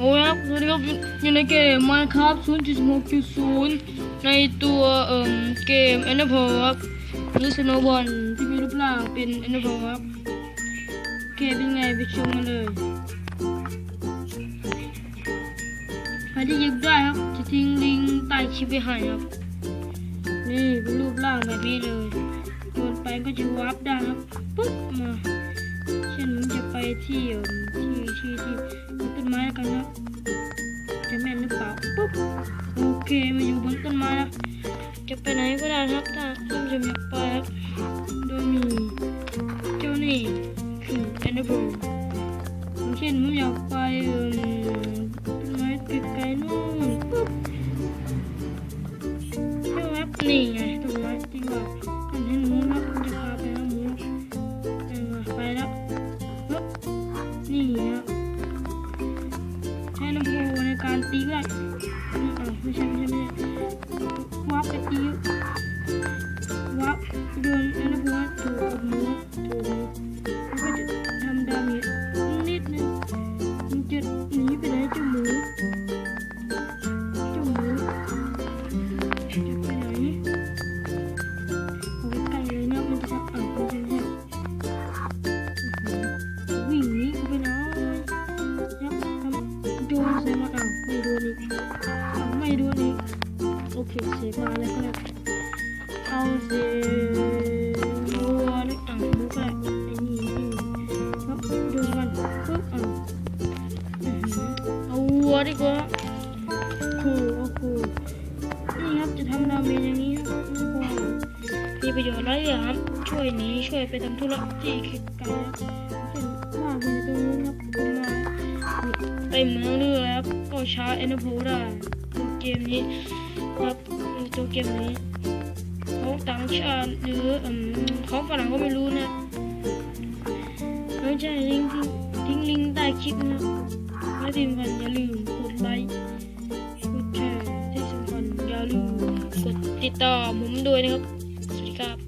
โอ้ยครับสวัสดีครับอยู่ในเกม Minecraft 0.16.0 ในตัวเอ่มเกม Ender Pearl ครับนี่ Snowball ที่มีรูปร่างเป็น Ender Pearl ครับโอเคเป็นไงไปชมกันเลยใครที่ยิบได้ครับ จะทิ้งลิงใต้คลิปไว้ให้ครับ นี่เป็นรูปร่างแบบนี้เลยโยนไปก็จะวาร์ปได้ครับปุ๊บมาเช่นผมจ ที่ที่ที่ที่ต้นไม้กันนะจะแม่นหรือเปล่าปุ๊บโอเคมาอยู่บนต้นไม้แล้วจะไปไหนก็ได้ครับถ้าท่านผู้ชมอยากไปครับโดยมีเจ้านี่คือแอนเดอร์โบางเช่นผมอยากไปต้นไม้ไกลๆนู่นปุ๊บใช่ไหมครับนี่ไงต้นไม้ที่ว่า ช้ลำโพงในการตีก็ได้ไม่ใช่ ไม่โดนอีกไม่โดนอีกโอเคเสียมาแล้วก็แล้เอาเสียวัวนี่อ้าวมุกแหละไอ้นี่นี่ครับโดนมันปึ๊บอ้าวอื้อหือเอาวัวดีกว่าคูเอาคูนี่ครับจะทำดาเมจอย่างนี้ครับไม่กลัวมีประโยชน์หลายอย่างครับช่วยหนีช่วยไปทำธุระที่ไกลๆเช่นว่ามันตรงนู้นครับมมาไปเมืองเรือแล้ว ชาเอนโพได้ตัวเกมนี้ครับตัวเกมนี้ของต่างชาติหรือของฝรั่งก็ไม่รู้นะไม่ใช่ลิงก์ทิ้งทิ้งลิงก์ใต้คลิปนะและที่สำคัญอย่าลืมกดไลค์กดแชร์ที่สำคัญอย่าลืมกดติดตามผมด้วยนะครับ สวัสดีครับ